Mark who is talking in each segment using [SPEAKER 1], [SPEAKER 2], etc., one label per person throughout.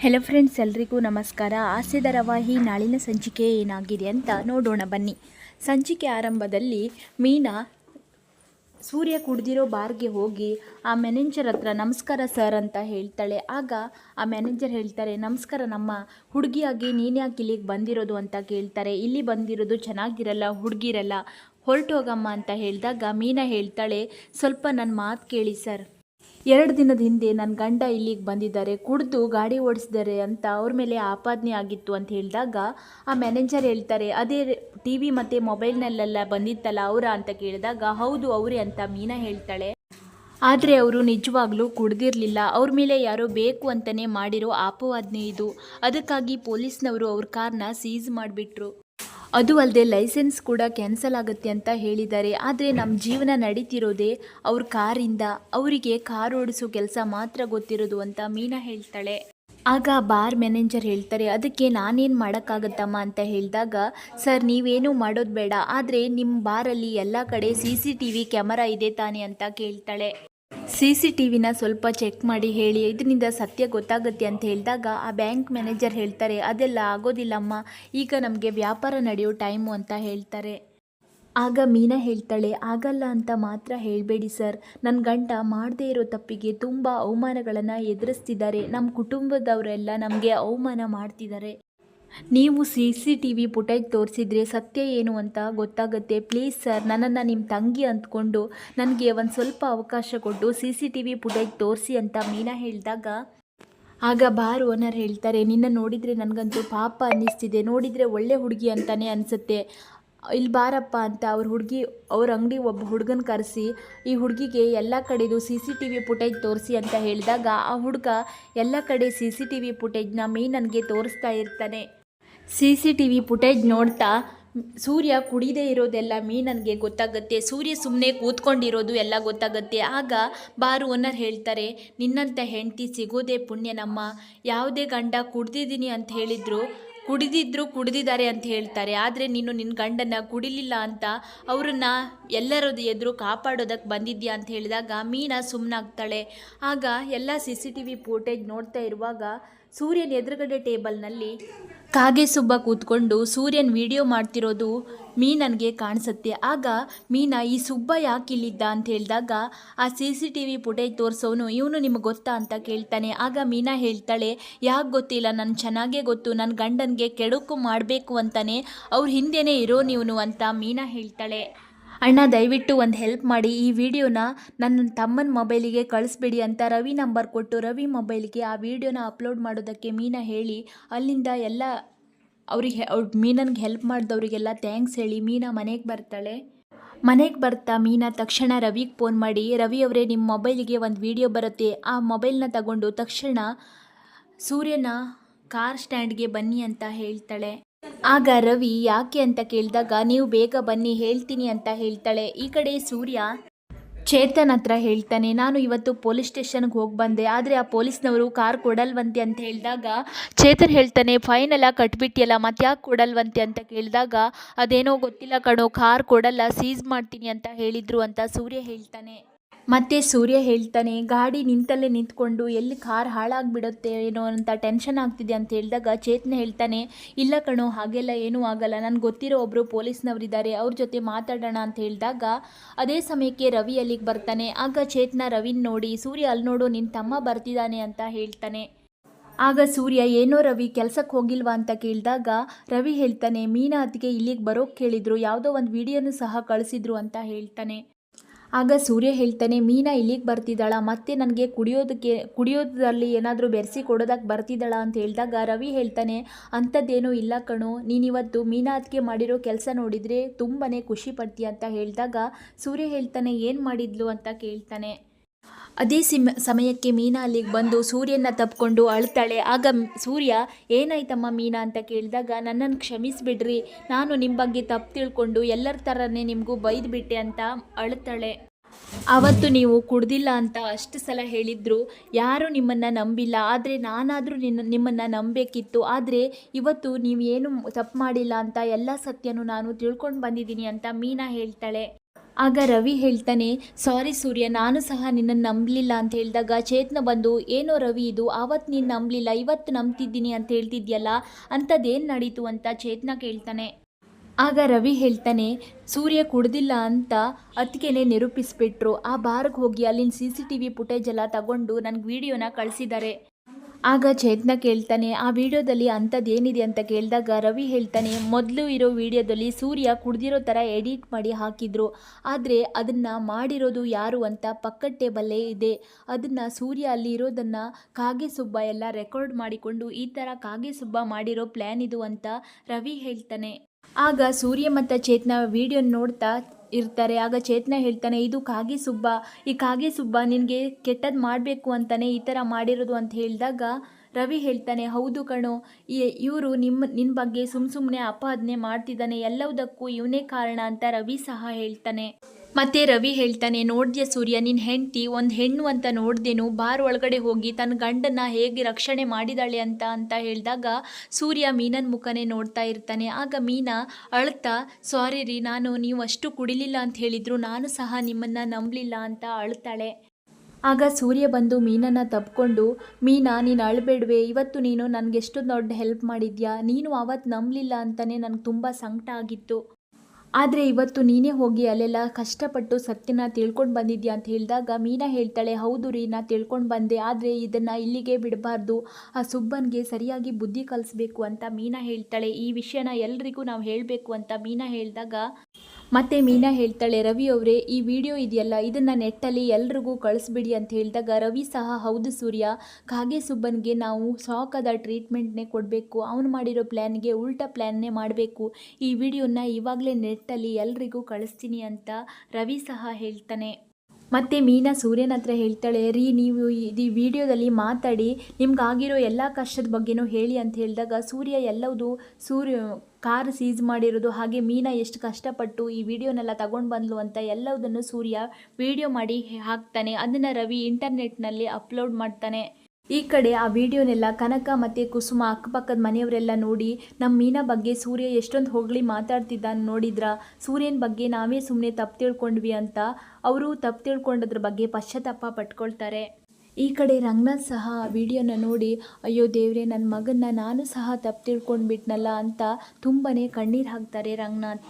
[SPEAKER 1] Hello friends ಎಲ್ರಿಗೂ ನಮಸ್ಕಾರ. ಆಸೆ ಧಾರಾವಾಹಿ ನಾಳಿನ ಸಂಚಿಕೆ ಏನಾಗಿದೆ ಅಂತ ನೋಡೋಣ ಬನ್ನಿ. ಸಂಚಿಕೆ ಆರಂಭದಲ್ಲಿ ಮೀನಾ ಸೂರ್ಯ ಕುಡ್ದಿರೋ ಬಾರ್ಗೆ ಹೋಗಿ ಆ ಮ್ಯಾನೇಜರ್ ಹತ್ರ ನಮಸ್ಕಾರ ಸರ್ ಅಂತ ಹೇಳ್ತಾಳೆ. ಆಗ ಆ ಮ್ಯಾನೇಜರ್ ಹೇಳ್ತಾರೆ, ನಮಸ್ಕಾರ ನಮ್ಮ ಹುಡುಗಿಯಾಗಿ ನೀನು ಯಾಕೆ ಇಲ್ಲಿಗೆ ಬಂದಿರೋದು ಅಂತ ಕೇಳ್ತಾರೆ. ಇಲ್ಲಿ ಬಂದಿರೋದು ಚೆನ್ನಾಗಿರಲ್ಲ, ಹುಡುಗಿರಲ್ಲ. ಹೊರಟೋಗಮ್ಮ ಅಂತ ಹೇಳಿದಾಗ ಮೀನಾ ಹೇಳ್ತಾಳೆ, ಸ್ವಲ್ಪ ನನ್ನ ಮಾತು ಕೇಳಿ ಸರ್ ಎರಡು ದಿನದ ಹಿಂದೆ ನನ್ನ ಗಂಡ ಇಲ್ಲಿಗೆ ಬಂದಿದ್ದಾರೆ, ಕುಡಿದು ಗಾಡಿ ಓಡಿಸಿದ್ದಾರೆ ಅಂತ ಅವ್ರ ಮೇಲೆ ಆಪಾದನೆ ಆಗಿತ್ತು ಅಂತ ಹೇಳಿದಾಗ ಆ ಮ್ಯಾನೇಜರ್ ಹೇಳ್ತಾರೆ, ಅದೇ ಟಿ ವಿ ಮತ್ತು ಮೊಬೈಲ್ನಲ್ಲೆಲ್ಲ ಬಂದಿತ್ತಲ್ಲ ಅವರ? ಅಂತ ಕೇಳಿದಾಗ, ಹೌದು, ಅವರೇ, ಅಂತ ಮೀನಾ ಹೇಳ್ತಾಳೆ. ಆದರೆ ಅವರು ನಿಜವಾಗ್ಲೂ ಕುಡ್ದಿರಲಿಲ್ಲ. ಅವ್ರ ಮೇಲೆ ಯಾರೋ ಬೇಕು ಅಂತಲೇ ಮಾಡಿರೋ ಆಪವಾದನೆ ಇದು. ಅದಕ್ಕಾಗಿ ಪೊಲೀಸ್ನವರು ಅವ್ರ ಕಾರ್ನ ಸೀಸ್ ಮಾಡಿಬಿಟ್ರು. ಅದು ಅಲ್ಲದೆ ಲೈಸೆನ್ಸ್ ಕೂಡ ಕ್ಯಾನ್ಸಲ್ ಆಗುತ್ತೆ ಅಂತ ಹೇಳಿದ್ದಾರೆ. ಆದರೆ ನಮ್ಮ ಜೀವನ ನಡೀತಿರೋದೇ ಅವ್ರ ಕಾರಿಂದ, ಅವರಿಗೆ ಕಾರ್ ಓಡಿಸೋ ಕೆಲಸ ಮಾತ್ರ ಗೊತ್ತಿರೋದು ಅಂತ ಮೀನಾ ಹೇಳ್ತಾಳೆ. ಆಗ ಬಾರ್ ಮ್ಯಾನೇಜರ್ ಹೇಳ್ತಾರೆ, ಅದಕ್ಕೆ ನಾನೇನು ಮಾಡೋಕ್ಕಾಗತ್ತಮ್ಮ? ಅಂತ ಹೇಳಿದಾಗ, ಸರ್, ನೀವೇನು ಮಾಡೋದು ಬೇಡ. ಆದರೆ ನಿಮ್ಮ ಬಾರಲ್ಲಿ ಎಲ್ಲ ಕಡೆ C C T V camera ಇದೆ ತಾನೆ? ಅಂತ ಕೇಳ್ತಾಳೆ. ಸಿ ಸಿ ಟಿ ವಿನ ಸ್ವಲ್ಪ ಚೆಕ್ ಮಾಡಿ ಹೇಳಿ, ಇದರಿಂದ ಸತ್ಯ ಗೊತ್ತಾಗುತ್ತೆ ಅಂತ ಹೇಳಿದಾಗ ಆ ಬ್ಯಾಂಕ್ ಮ್ಯಾನೇಜರ್ ಹೇಳ್ತಾರೆ, ಅದೆಲ್ಲ ಆಗೋದಿಲ್ಲಮ್ಮ, ಈಗ ನಮಗೆ ವ್ಯಾಪಾರ ನಡೆಯೋ ಟೈಮು ಅಂತ ಹೇಳ್ತಾರೆ. ಆಗ ಮೀನಾ ಹೇಳ್ತಾಳೆ, ಆಗಲ್ಲ ಅಂತ ಮಾತ್ರ ಹೇಳಬೇಡಿ ಸರ್ ನನ್ನ ಗಂಡ ಮಾಡದೇ ಇರೋ ತಪ್ಪಿಗೆ ತುಂಬ ಅವಮಾನಗಳನ್ನು ಎದುರಿಸ್ತಿದ್ದಾರೆ ನಮ್ಮ ಕುಟುಂಬದವರೆಲ್ಲ ನಮಗೆ ಅವಮಾನ ಮಾಡ್ತಿದ್ದಾರೆ. ನೀವು C C T V footage ತೋರಿಸಿದ್ರೆ ಸತ್ಯ ಏನು ಅಂತ ಗೊತ್ತಾಗುತ್ತೆ. ಪ್ಲೀಸ್ ಸರ್ ನನ್ನನ್ನು ನಿಮ್ಮ ತಂಗಿ ಅಂದ್ಕೊಂಡು ನನಗೆ ಒಂದು ಸ್ವಲ್ಪ ಅವಕಾಶ ಕೊಟ್ಟು C C T V footage ತೋರಿಸಿ ಅಂತ ಮೀನಾ ಹೇಳಿದಾಗ, ಆಗ ಬಾರ್ ಓನರ್ ಹೇಳ್ತಾರೆ, ನಿನ್ನ ನೋಡಿದರೆ ನನಗಂತೂ ಪಾಪ ಅನ್ನಿಸ್ತಿದೆ. ನೋಡಿದರೆ ಒಳ್ಳೆ ಹುಡುಗಿ ಅಂತಲೇ ಅನಿಸುತ್ತೆ. ಇಲ್ಲಿ ಬಾರಪ್ಪ ಅಂತ ಅವ್ರ ಹುಡುಗಿ, ಅವ್ರ ಅಂಗಡಿ ಒಬ್ಬ ಹುಡುಗನ ಕರೆಸಿ, ಈ ಹುಡುಗಿಗೆ ಎಲ್ಲ ಕಡೆದು C C T V footage ತೋರಿಸಿ ಅಂತ ಹೇಳಿದಾಗ, ಆ ಹುಡುಗ ಎಲ್ಲ ಕಡೆ ಸಿ ಸಿ ಟಿ ವಿ ಫುಟೇಜ್ನ ಮೀನನ್ಗೆ ತೋರಿಸ್ತಾ ಇರ್ತಾನೆ. C C T V footage ನೋಡ್ತಾ ಸೂರ್ಯ ಕುಡಿದೇ ಇರೋದೆಲ್ಲ ಮೀನನ್ಗೆ ಗೊತ್ತಾಗುತ್ತೆ. ಸೂರ್ಯ ಸುಮ್ಮನೆ ಕೂತ್ಕೊಂಡಿರೋದು ಎಲ್ಲ ಗೊತ್ತಾಗುತ್ತೆ. ಆಗ ಬಾರು ಓನರ್ ಹೇಳ್ತಾರೆ ನಿನ್ನಂಥ ಹೆಂಡತಿ ಸಿಗೋದೇ ಪುಣ್ಯ ನಮ್ಮ ಯಾವುದೇ ಗಂಡ ಕುಡ್ದಿದ್ದೀನಿ ಅಂತ ಹೇಳಿದ್ರು, ಕುಡಿದಿದ್ರು ಕುಡಿದಿದ್ದಾರೆ ಅಂತ ಹೇಳ್ತಾರೆ. ಆದರೆ ನೀನು ನಿನ್ನ ಗಂಡನ ಕುಡಿಲಿಲ್ಲ ಅಂತ ಅವ್ರನ್ನ ಎಲ್ಲರ ಎದುರು ಕಾಪಾಡೋದಕ್ಕೆ ಬಂದಿದ್ಯಾ ಅಂತ ಹೇಳಿದಾಗ ಮೀನಾ ಸುಮ್ಮನಾಗ್ತಾಳೆ ಆಗ ಎಲ್ಲ C C T V footage ನೋಡ್ತಾ ಇರುವಾಗ ಸೂರ್ಯನ ಎದುರುಗಡೆ ಟೇಬಲ್ನಲ್ಲಿ ಕಾಗೆ ಸುಬ್ಬ ಕೂತ್ಕೊಂಡು ಸೂರ್ಯನ್ ವಿಡಿಯೋ ಮಾಡ್ತಿರೋದು ಮೀನನ್ಗೆ ಕಾಣಿಸುತ್ತೆ. ಆಗ ಮೀನಾ, ಈ ಸುಬ್ಬ ಯಾಕೆ ಇಲ್ಲಿದ್ದ? ಅಂತ ಹೇಳಿದಾಗ, ಆ C C T V footage ತೋರಿಸೋನು, ಇವನು ನಿಮಗೆ ಗೊತ್ತಾ? ಅಂತ ಕೇಳ್ತಾನೆ. ಆಗ ಮೀನಾ ಹೇಳ್ತಾಳೆ, ಯಾಕೆ ಗೊತ್ತಿಲ್ಲ ನನ್ನ ಚೆನ್ನಾಗೇ ಗೊತ್ತು ನನ್ನ ಗಂಡನಿಗೆ ಕೆಡುಕು ಮಾಡಬೇಕು ಅಂತಾನೆ, ಅವ್ರ ಹಿಂದೆನೇ ಇರೋ ನೀವನು ಅಂತ ಮೀನಾ ಹೇಳ್ತಾಳೆ. ಅಣ್ಣ, ದಯವಿಟ್ಟು ಒಂದು ಹೆಲ್ಪ್ ಮಾಡಿ. ಈ ವಿಡಿಯೋನ ನನ್ನ ತಮ್ಮನ ಮೊಬೈಲಿಗೆ ಕಳಿಸ್ಬಿಡಿ ಅಂತ ರವಿ ನಂಬರ್ ಕೊಟ್ಟು ರವಿ ಮೊಬೈಲ್ಗೆ ಆ ವಿಡಿಯೋನ ಅಪ್ಲೋಡ್ ಮಾಡೋದಕ್ಕೆ ಮೀನಾ ಹೇಳಿ. ಅಲ್ಲಿಂದ ಎಲ್ಲ ಅವ್ರಿಗೆ, ಅವ್ರ ಮೀನನ್ಗೆ ಹೆಲ್ಪ್ ಮಾಡಿದವರಿಗೆಲ್ಲ ಥ್ಯಾಂಕ್ಸ್ ಹೇಳಿ ಮೀನಾ ಮನೆಗೆ ಬರ್ತಾಳೆ. ಮನೆಗೆ ಬರ್ತಾ ಮೀನಾ ತಕ್ಷಣ ರವಿಗೆ ಫೋನ್ ಮಾಡಿ, ರವಿ ಅವರೇ ನಿಮ್ಮ ಮೊಬೈಲಿಗೆ ಒಂದು ವಿಡಿಯೋ ಬರುತ್ತೆ. ಆ ಮೊಬೈಲ್ನ ತಗೊಂಡು ತಕ್ಷಣ ಸೂರ್ಯನ ಕಾರ್ ಸ್ಟ್ಯಾಂಡ್ಗೆ ಬನ್ನಿ ಅಂತ ಹೇಳ್ತಾಳೆ. ಆಗ ರವಿ, ಯಾಕೆ ಅಂತ ಕೇಳಿದಾಗ, ನೀವು ಬೇಗ ಬನ್ನಿ, ಹೇಳ್ತೀನಿ ಅಂತ ಹೇಳ್ತಾಳೆ. ಈ ಕಡೆ ಸೂರ್ಯ ಚೇತನ್ ಹತ್ರ ಹೇಳ್ತಾನೆ, ನಾನು ಇವತ್ತು ಪೊಲೀಸ್ ಸ್ಟೇಷನ್ಗೆ ಹೋಗಿ ಬಂದೆ. ಆದರೆ ಆ ಪೊಲೀಸ್ನವರು ಕಾರ್ ಕೊಡಲ್ವಂತೆ ಅಂತ ಹೇಳಿದಾಗ ಚೇತನ್ ಹೇಳ್ತಾನೆ ಫೈನ್ ಎಲ್ಲ ಕಟ್ಬಿಟ್ಟಿಯಲ್ಲ, ಮತ್ತೆ ಯಾಕೆ ಕೊಡಲ್ವಂತೆ ಅಂತ ಕೇಳಿದಾಗ, ಅದೇನೋ ಗೊತ್ತಿಲ್ಲ ಕಣೋ, ಕಾರ್ ಕೊಡಲ್ಲ, ಸೀಸ್ ಮಾಡ್ತೀನಿ ಅಂತ ಹೇಳಿದ್ರು ಅಂತ ಸೂರ್ಯ ಹೇಳ್ತಾನೆ. ಮತ್ತೆ ಸೂರ್ಯ ಹೇಳ್ತಾನೆ, ಗಾಡಿ ನಿಂತಲ್ಲೇ ನಿಂತ್ಕೊಂಡು ಎಲ್ಲಿ ಕಾರ್ ಹಾಳಾಗ್ಬಿಡುತ್ತೆ, ಏನೋ ಅಂತ ಟೆನ್ಷನ್ ಆಗ್ತಿದೆ ಅಂತ ಹೇಳಿದಾಗ ಚೇತನ ಹೇಳ್ತಾನೆ, ಇಲ್ಲ ಕಣೋ, ಹಾಗೆಲ್ಲ ಏನೂ ಆಗಲ್ಲ. ನನಗೆ ಗೊತ್ತಿರೋ ಒಬ್ಬರು ಪೊಲೀಸ್ನವರಿದ್ದಾರೆ. ಅವ್ರ ಜೊತೆ ಮಾತಾಡೋಣ ಅಂತ ಹೇಳಿದಾಗ ಅದೇ ಸಮಯಕ್ಕೆ ರವಿ ಅಲ್ಲಿಗೆ ಬರ್ತಾನೆ. ಆಗ ಚೇತನ ರವಿನ ನೋಡಿ, ಸೂರ್ಯ ಅಲ್ಲಿ ನೋಡು ನಿನ್ನ ತಮ್ಮ ಬರ್ತಿದ್ದಾನೆ ಅಂತ ಹೇಳ್ತಾನೆ. ಆಗ ಸೂರ್ಯ, ಏನೋ ರವಿ ಕೆಲ್ಸಕ್ಕೆ ಹೋಗಿಲ್ವಾ ಅಂತ ಕೇಳಿದಾಗ ರವಿ ಹೇಳ್ತಾನೆ, ಮೀನಾ ಅದಕ್ಕೆ ಇಲ್ಲಿಗೆ ಬರೋಕ್ಕೆ ಕೇಳಿದ್ರು. ಯಾವುದೋ ಒಂದು ವಿಡಿಯೋನು ಸಹ ಕಳಿಸಿದ್ರು ಅಂತ ಹೇಳ್ತಾನೆ. ಆಗ ಸೂರ್ಯ ಹೇಳ್ತಾನೆ, ಮೀನಾ ಇಲ್ಲಿಗೆ ಬರ್ತಿದ್ದಾಳ, ಮತ್ತೆ ನನಗೆ ಕುಡಿಯೋದಕ್ಕೆ, ಕುಡಿಯೋದ್ರಲ್ಲಿ ಏನಾದರೂ ಬೆರೆಸಿ ಕೊಡೋದಕ್ಕೆ ಬರ್ತಿದ್ದಾಳ ಅಂತ ಹೇಳಿದಾಗ ರವಿ ಹೇಳ್ತಾನೆ, ಅಂಥದ್ದೇನೂ ಇಲ್ಲ ಕಣು, ನೀನಿವತ್ತು ಮೀನಾ ಅದಕ್ಕೆ ಮಾಡಿರೋ ಕೆಲಸ ನೋಡಿದರೆ ತುಂಬಾ ಖುಷಿ ಪಡ್ತೀಯ ಅಂತ ಹೇಳಿದಾಗ ಸೂರ್ಯ ಹೇಳ್ತಾನೆ, ಏನು ಮಾಡಿದ್ಲು? ಅಂತ ಕೇಳ್ತಾನೆ. ಅದೇ ಸಿಮ್ ಸಮಯಕ್ಕೆ ಮೀನಾ ಅಲ್ಲಿಗೆ ಬಂದು ಸೂರ್ಯನ ತಪ್ಪಿಕೊಂಡು ಅಳ್ತಾಳೆ ಆಗ ಸೂರ್ಯ, ಏನಾಯ್ತಮ್ಮ ಮೀನಾ? ಅಂತ ಕೇಳಿದಾಗ, ನನ್ನನ್ನು ಕ್ಷಮಿಸಿಬಿಡ್ರಿ. ನಾನು ನಿಮ್ಮ ಬಗ್ಗೆ ತಪ್ಪು ತಿಳ್ಕೊಂಡು ಎಲ್ಲರ ಥರನೇ ನಿಮಗೂ ಬೈದ್ಬಿಟ್ಟೆ ಅಂತ ಅಳ್ತಾಳೆ ಅವತ್ತು ನೀವು ಕುಡ್ದಿಲ್ಲ ಅಂತ ಅಷ್ಟು ಸಲ ಹೇಳಿದ್ರು. ಯಾರೂ ನಿಮ್ಮನ್ನು ನಂಬಿಲ್ಲ. ಆದರೆ ನಾನಾದರೂ ನಿನ್ನ ನಿಮ್ಮನ್ನು ನಂಬಬೇಕಿತ್ತು ಆದರೆ ಇವತ್ತು ನೀವು ಏನು ತಪ್ಪು ಮಾಡಿಲ್ಲ ಅಂತ ಎಲ್ಲ ಸತ್ಯನೂ ನಾನು ತಿಳ್ಕೊಂಡು ಬಂದಿದ್ದೀನಿ ಅಂತ ಮೀನಾ ಹೇಳ್ತಾಳೆ. ಆಗ ರವಿ ಹೇಳ್ತಾನೆ, ಸಾರಿ ಸೂರ್ಯ, ನಾನು ಸಹ ನಿನ್ನನ್ನು ನಂಬಲಿಲ್ಲ ಅಂತ ಹೇಳಿದಾಗ ಚೇತನ ಬಂದು, ಏನೋ ರವಿ ಇದು, ಆವತ್ತು ನೀನು ನಂಬಲಿಲ್ಲ, ಇವತ್ತು ನಂಬ್ತಿದ್ದೀನಿ ಅಂತ ಹೇಳ್ತಿದ್ಯಲ್ಲ ಅಂಥದ್ದೇನು ನಡೀತು ಅಂತ ಚೇತನ ಕೇಳ್ತಾನೆ. ಆಗ ರವಿ ಹೇಳ್ತಾನೆ, ಸೂರ್ಯ ಕುಡ್ದಿಲ್ಲ ಅಂತ ಅದಕ್ಕೇನೆ ನಿರೂಪಿಸ್ಬಿಟ್ರು, ಆ ಬಾರ್ಗೆ ಹೋಗಿ ಅಲ್ಲಿನ C C T V footage ಎಲ್ಲ ತಗೊಂಡು ನನಗೆ ವಿಡಿಯೋನ ಕಳಿಸಿದ್ದಾರೆ. ಆಗ ಚೇತನ ಕೇಳ್ತಾನೆ, ಆ ವಿಡಿಯೋದಲ್ಲಿ ಅಂಥದ್ದೇನಿದೆ ಅಂತ ಕೇಳಿದಾಗ ರವಿ ಹೇಳ್ತಾನೆ, ಮೊದಲು ಇರೋ ವಿಡಿಯೋದಲ್ಲಿ ಸೂರ್ಯ ಕುಡ್ದಿರೋ ಥರ ಎಡಿಟ್ ಮಾಡಿ ಹಾಕಿದ್ರು. ಆದರೆ ಅದನ್ನು ಮಾಡಿರೋದು ಯಾರು ಅಂತ ಪಕ್ಕ ಟೇಬಲ್ಲೇ ಇದೆ. ಅದನ್ನು ಸೂರ್ಯ ಅಲ್ಲಿ ಇರೋದನ್ನು ಕಾಗೆ ಸುಬ್ಬ ಎಲ್ಲ ರೆಕಾರ್ಡ್ ಮಾಡಿಕೊಂಡು ಈ ಥರ ಕಾಗೆ ಸುಬ್ಬ ಮಾಡಿರೋ ಪ್ಲ್ಯಾನ್ ಇದು ಅಂತ ರವಿ ಹೇಳ್ತಾನೆ. ಆಗ ಸೂರ್ಯ ಮತ್ತು ಚೇತನ ವಿಡಿಯೋ ನೋಡ್ತಾ ಇರ್ತಾರೆ. ಆಗ ಚೇತನ ಹೇಳ್ತಾನೆ, ಇದು ಕಾಗೆ ಸುಬ್ಬ. ಈ ಕಾಗೆ ಸುಬ್ಬ ನಿನಗೆ ಕೆಟ್ಟದ್ದು ಮಾಡಬೇಕು ಅಂತಲೇ ಈ ಥರ ಮಾಡಿರೋದು ಅಂತ ಹೇಳಿದಾಗ ರವಿ ಹೇಳ್ತಾನೆ, ಹೌದು ಕಣೋ ಇವರು ನಿಮ್ಮ ನಿನ್ನ ಬಗ್ಗೆ ಸುಮ್ಮ ಸುಮ್ಮನೆ ಅಪಾದನೆ ಮಾಡ್ತಿದ್ದಾನೆ. ಎಲ್ಲವುದಕ್ಕೂ ಇವನೇ ಕಾರಣ ಅಂತ ರವಿ ಸಹ ಹೇಳ್ತಾನೆ. ಮತ್ತೆ ರವಿ ಹೇಳ್ತಾನೆ ನೋಡ್ದೆ ಸೂರ್ಯ ನಿನ್ನ ಹೆಂಡತಿ ಒಂದು ಹೆಣ್ಣು ಅಂತ ನೋಡ್ದೇನು? ಬಾರ್ ಒಳಗಡೆ ಹೋಗಿ ತನ್ನ ಗಂಡನ್ನ ಹೇಗೆ ರಕ್ಷಣೆ ಮಾಡಿದಾಳೆ ಅಂತ ಅಂತ ಹೇಳಿದಾಗ ಸೂರ್ಯ ಮೀನನ್ ಮುಖನೇ ನೋಡ್ತಾ ಇರ್ತಾನೆ. ಆಗ ಮೀನಾ, ಅಳ್ತಾ, ಸಾರಿ ರೀ, ನಾನು ನೀವು ಅಷ್ಟು ಕುಡಿಲಿಲ್ಲ ಅಂತ ಹೇಳಿದ್ರು, ನಾನು ಸಹ ನಿಮ್ಮನ್ನು ನಂಬಲಿಲ್ಲ ಅಂತ ಅಳ್ತಾಳೆ. ಆಗ ಸೂರ್ಯ ಬಂದು ಮೀನನ್ನು ತಪ್ಕೊಂಡು, ಮೀನಾ, ನೀನು ಅಳಬೇಡ್ವೆ, ಇವತ್ತು ನೀನು ನನಗೆಷ್ಟು ದೊಡ್ಡ ಹೆಲ್ಪ್ ಮಾಡಿದ್ಯಾ? ನೀನು ಅವತ್ತು ನಂಬಲಿಲ್ಲ ಅಂತಲೇ ನನಗೆ ತುಂಬ ಸಂಕಟ ಆಗಿತ್ತು. ಆದರೆ ಇವತ್ತು ನೀನೇ ಹೋಗಿ ಅಲ್ಲೆಲ್ಲ ಕಷ್ಟಪಟ್ಟು ಸತ್ಯನ ತಿಳ್ಕೊಂಡು ಬಂದಿದ್ಯಾ ಅಂತ ಹೇಳಿದಾಗ ಮೀನಾ ಹೇಳ್ತಾಳೆ, ಹೌದು ರೀ, ನಾ ತಿಳ್ಕೊಂಡು ಬಂದೆ. ಆದರೆ ಇದನ್ನು ಇಲ್ಲಿಗೆ ಬಿಡಬಾರ್ದು. ಆ ಸುಬ್ಬನಿಗೆ ಸರಿಯಾಗಿ ಬುದ್ಧಿ ಕಲಿಸ್ಬೇಕು ಅಂತ ಮೀನಾ ಹೇಳ್ತಾಳೆ. ಈ ವಿಷಯನ ಎಲ್ರಿಗೂ ನಾವು ಹೇಳಬೇಕು ಅಂತ ಮೀನಾ ಹೇಳಿದಾಗ ಮತ್ತೆ ಮೀನಾ ಹೇಳ್ತಾಳೆ, ರವಿ ಅವರೇ, ಈ ವಿಡಿಯೋ ಇದೆಯಲ್ಲ, ಇದನ್ನು ನೆಟ್ಟಲ್ಲಿ ಎಲ್ರಿಗೂ ಕಳಿಸ್ಬಿಡಿ ಅಂತ ಹೇಳಿದಾಗ ರವಿ ಸಹ, ಹೌದು ಸೂರ್ಯ, ಕಾಗೆ ಸುಬ್ಬನ್ಗೆ ನಾವು ಸಾಕದ ಟ್ರೀಟ್ಮೆಂಟ್ನೇ ಕೊಡಬೇಕು, ಅವನು ಮಾಡಿರೋ ಪ್ಲ್ಯಾನ್ಗೆ ಉಲ್ಟಾ ಪ್ಲ್ಯಾನ್ನೇ ಮಾಡಬೇಕು. ಈ ವಿಡಿಯೋನ ಇವಾಗಲೇ ನೆಟ್ಟಲ್ಲಿ ಎಲ್ರಿಗೂ ಕಳಿಸ್ತೀನಿ ಅಂತ ರವಿ ಸಹ ಹೇಳ್ತಾನೆ. ಮತ್ತು ಮೀನಾ ಸೂರ್ಯನ ಹತ್ರ ಹೇಳ್ತಾಳೆ, ರೀ, ನೀವು ಇದು ವಿಡಿಯೋದಲ್ಲಿ ಮಾತಾಡಿ, ನಿಮ್ಗಾಗಿರೋ ಎಲ್ಲ ಕಷ್ಟದ ಬಗ್ಗೆನೂ ಹೇಳಿ ಅಂತ ಹೇಳಿದಾಗ ಸೂರ್ಯ ಎಲ್ಲವುದು ಸೂರ್ಯ ಕಾರ್ ಸೀಸ್ ಮಾಡಿರೋದು, ಹಾಗೆ ಮೀನಾ ಎಷ್ಟು ಕಷ್ಟಪಟ್ಟು ಈ ವಿಡಿಯೋನೆಲ್ಲ ತಗೊಂಡು ಬಂದ್ಲು ಅಂತ ಎಲ್ಲದನ್ನು ಸೂರ್ಯ ವಿಡಿಯೋ ಮಾಡಿ ಹಾಕ್ತಾನೆ. ಅದನ್ನು ರವಿ ಇಂಟರ್ನೆಟ್ನಲ್ಲಿ ಅಪ್ಲೋಡ್ ಮಾಡ್ತಾನೆ. ಈ ಕಡೆ ಆ ವಿಡಿಯೋನೆಲ್ಲ ಕನಕ ಮತ್ತು ಕುಸುಮ ಅಕ್ಕಪಕ್ಕದ ಮನೆಯವರೆಲ್ಲ ನೋಡಿ ನಮ್ಮ ಮೀನಾ ಬಗ್ಗೆ ಸೂರ್ಯ ಎಷ್ಟೊಂದು ಹೊಗಳಿ ಮಾತಾಡ್ತಿದ್ದ ನೋಡಿದ್ರ? ಸೂರ್ಯನ ಬಗ್ಗೆ ನಾವೇ ಸುಮ್ಮನೆ ತಪ್ಪು ತಿಳ್ಕೊಂಡ್ವಿ ಅಂತ. ಅವರು ತಪ್ಪು ತಿಳ್ಕೊಂಡದ್ರ ಬಗ್ಗೆ ಪಶ್ಚಾತ್ತಾಪ ಪಟ್ಕೊಳ್ತಾರೆ. ಈ ಕಡೆ ರಂಗನಾಥ್ ಸಹ ವಿಡಿಯೋನ ನೋಡಿ, ಅಯ್ಯೋ ದೇವ್ರೆ ನನ್ನ ಮಗನ್ನ ನಾನು ಸಹ ತಪ್ಪು ತಿಳ್ಕೊಂಡ್ಬಿಟ್ನಲ್ಲ ಅಂತ ತುಂಬಾ ಕಣ್ಣೀರು ಹಾಕ್ತಾರೆ ರಂಗನಾಥ್.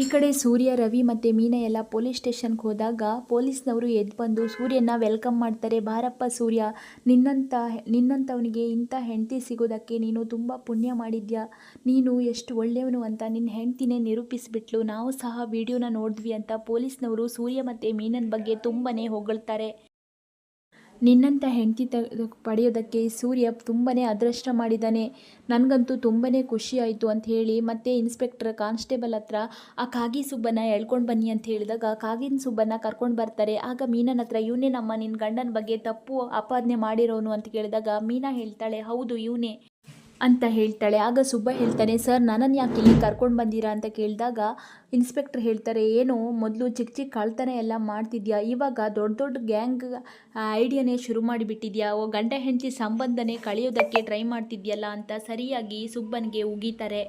[SPEAKER 1] ಈ ಕಡೆ ಸೂರ್ಯ, ರವಿ ಮತ್ತು ಮೀನಾ ಎಲ್ಲ ಪೊಲೀಸ್ ಸ್ಟೇಷನ್ಗೆ ಹೋದಾಗ ಪೊಲೀಸ್ನವರು ಎದ್ದು ಬಂದು ಸೂರ್ಯನ ವೆಲ್ಕಮ್ ಮಾಡ್ತಾರೆ, ಬಾರಪ್ಪ ಸೂರ್ಯ ನಿನ್ನಂಥ ನಿನ್ನಂಥವನಿಗೆ ಇಂಥ ಹೆಂಡತಿ ಸಿಗೋದಕ್ಕೆ ನೀನು ತುಂಬ ಪುಣ್ಯ ಮಾಡಿದ್ಯಾ, ನೀನು ಎಷ್ಟು ಒಳ್ಳೆಯವನು ಅಂತ ನಿನ್ನ ಹೆಂಡ್ತಿನೇ ನಿರೂಪಿಸಿಬಿಟ್ಲು, ನಾವು ಸಹ ವಿಡಿಯೋನ ನೋಡಿದ್ವಿ ಅಂತ ಪೊಲೀಸ್ನವರು ಸೂರ್ಯ ಮತ್ತು ಮೀನನ ಬಗ್ಗೆ ತುಂಬನೇ ಹೊಗಳ್ತಾರೆ. ನಿನ್ನಂಥ ಹೆಂಡತಿ ತ, ಪಡೆಯೋದಕ್ಕೆ ಸೂರ್ಯ ತುಂಬನೇ ಅದೃಷ್ಟ ಮಾಡಿದ್ದಾನೆ. ನನಗಂತೂ ತುಂಬಾ ಖುಷಿ ಆಯಿತು ಅಂತ ಹೇಳಿ ಮತ್ತೆ ಇನ್ಸ್ಪೆಕ್ಟರ್ ಕಾನ್ಸ್ಟೇಬಲ್ ಹತ್ರ ಆ ಕಾಗಿ ಸುಬ್ಬನ ಎಳ್ಕೊಂಡು ಬನ್ನಿ ಅಂತ ಹೇಳಿದಾಗ ಕಾಗಿನ ಸುಬ್ಬನ ಕರ್ಕೊಂಡು ಬರ್ತಾರೆ. ಆಗ ಮೀನನ ಹತ್ರ, ಇವನೇ ನಮ್ಮ ನಿನ್ನ ಗಂಡನ ಬಗ್ಗೆ ತಪ್ಪು ಆಪಾದನೆ ಮಾಡಿರೋನು ಅಂತ ಕೇಳಿದಾಗ ಮೀನಾ ಹೇಳ್ತಾಳೆ, ಹೌದು, ಇವನೇ. ಅಂತ ಹೇಳ್ತಾಳೆ. ಆಗ ಸುಬ್ಬ ಹೇಳ್ತಾನೆ, ಸರ್ ನನ್ನನ್ನು ಯಾಕೆ ಇಲ್ಲಿ ಕರ್ಕೊಂಡು ಬಂದೀರಾ? ಅಂತ ಕೇಳಿದಾಗ ಇನ್ಸ್ಪೆಕ್ಟ್ರ್ ಹೇಳ್ತಾರೆ, ಏನು, ಮೊದಲು ಚಿಕ್ಕ ಚಿಕ್ಕ ಕಳ್ತನ ಎಲ್ಲ ಮಾಡ್ತಿದ್ಯಾ? ಇವಾಗ ದೊಡ್ಡ ದೊಡ್ಡ ಗ್ಯಾಂಗ್ ಐಡಿಯಾನೇ ಶುರು ಮಾಡಿಬಿಟ್ಟಿದ್ಯಾ? ಓ, ಗಂಡ ಹೆಂಡತಿ ಸಂಬಂಧನೇ ಕಳೆಯೋದಕ್ಕೆ ಟ್ರೈ ಮಾಡ್ತಿದ್ಯಲ್ಲ? ಅಂತ ಸರಿಯಾಗಿ ಸುಬ್ಬನಿಗೆ ಉಗೀತಾರೆ.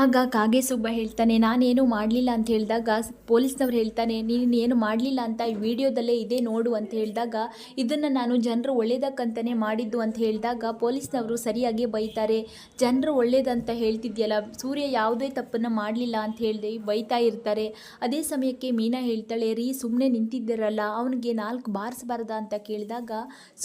[SPEAKER 1] ಆಗ ಕಾಗೆ ಸುಬ್ಬ ಹೇಳ್ತಾನೆ, ನಾನೇನು ಮಾಡಲಿಲ್ಲ ಅಂತ ಹೇಳಿದಾಗ ಪೊಲೀಸ್ನವ್ರು ಹೇಳ್ತಾನೆ ನೀನು ಏನು ಮಾಡಲಿಲ್ಲ ಅಂತ ಈ ವಿಡಿಯೋದಲ್ಲೇ ಇದೆ ನೋಡು ಅಂತ ಹೇಳಿದಾಗ, ಇದನ್ನು ನಾನು ಜನರು ಒಳ್ಳೇದಕ್ಕಂತಲೇ ಮಾಡಿದ್ದು ಅಂತ ಹೇಳಿದಾಗ ಪೊಲೀಸ್ನವರು ಸರಿಯಾಗಿ ಬೈತಾರೆ. ಜನರು ಒಳ್ಳೇದಂತ ಹೇಳ್ತಿದ್ಯಲ್ಲ, ಸೂರ್ಯ ಯಾವುದೇ ತಪ್ಪನ್ನು ಮಾಡಲಿಲ್ಲ ಅಂತ ಹೇಳಿದೆ ಬೈತಾ ಇರ್ತಾರೆ. ಅದೇ ಸಮಯಕ್ಕೆ ಮೀನಾ ಹೇಳ್ತಾಳೆ, ರೀ ಸುಮ್ಮನೆ ನಿಂತಿದ್ದಿರಲ್ಲ, ಅವನಿಗೆ ನಾಲ್ಕು ಬಾರಿಸಬಾರ್ದ ಅಂತ ಕೇಳಿದಾಗ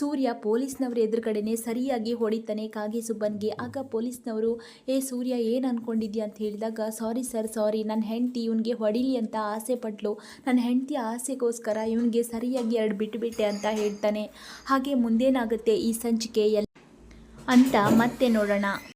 [SPEAKER 1] ಸೂರ್ಯ ಪೊಲೀಸ್ನವ್ರ ಎದುರುಗಡೆನೆ ಸರಿಯಾಗಿ ಹೊಡಿತಾನೆ ಕಾಗೆ ಸುಬ್ಬನ್ಗೆ ಆಗ ಪೊಲೀಸ್ನವರು, ಏ ಸೂರ್ಯ, ಏನು ಅಂದ್ಕೊಂಡಿದ್ಯಾ ಅಂತ ಹೇಳಿದಾಗ, ಸಾರಿ ಸರ್, ಸಾರಿ ನನ್ನ ಹೆಂಡತಿ ಇವನಿಗೆ ಹೊಡಿಲಿ ಅಂತ ಆಸೆ ಪಟ್ಲು. ನನ್ನ ಹೆಂಡತಿ ಆಸೆಗೋಸ್ಕರ ಇವನಿಗೆ ಸರಿಯಾಗಿ ಎರಡು ಬಿಟ್ಟುಬಿಟ್ಟೆ ಅಂತ ಹೇಳ್ತಾನೆ. ಹಾಗೆ ಮುಂದೇನಾಗುತ್ತೆ ಈ ಸಂಚಿಕೆ ಎಲ್? ಅಂತ ಮತ್ತೆ ನೋಡೋಣ.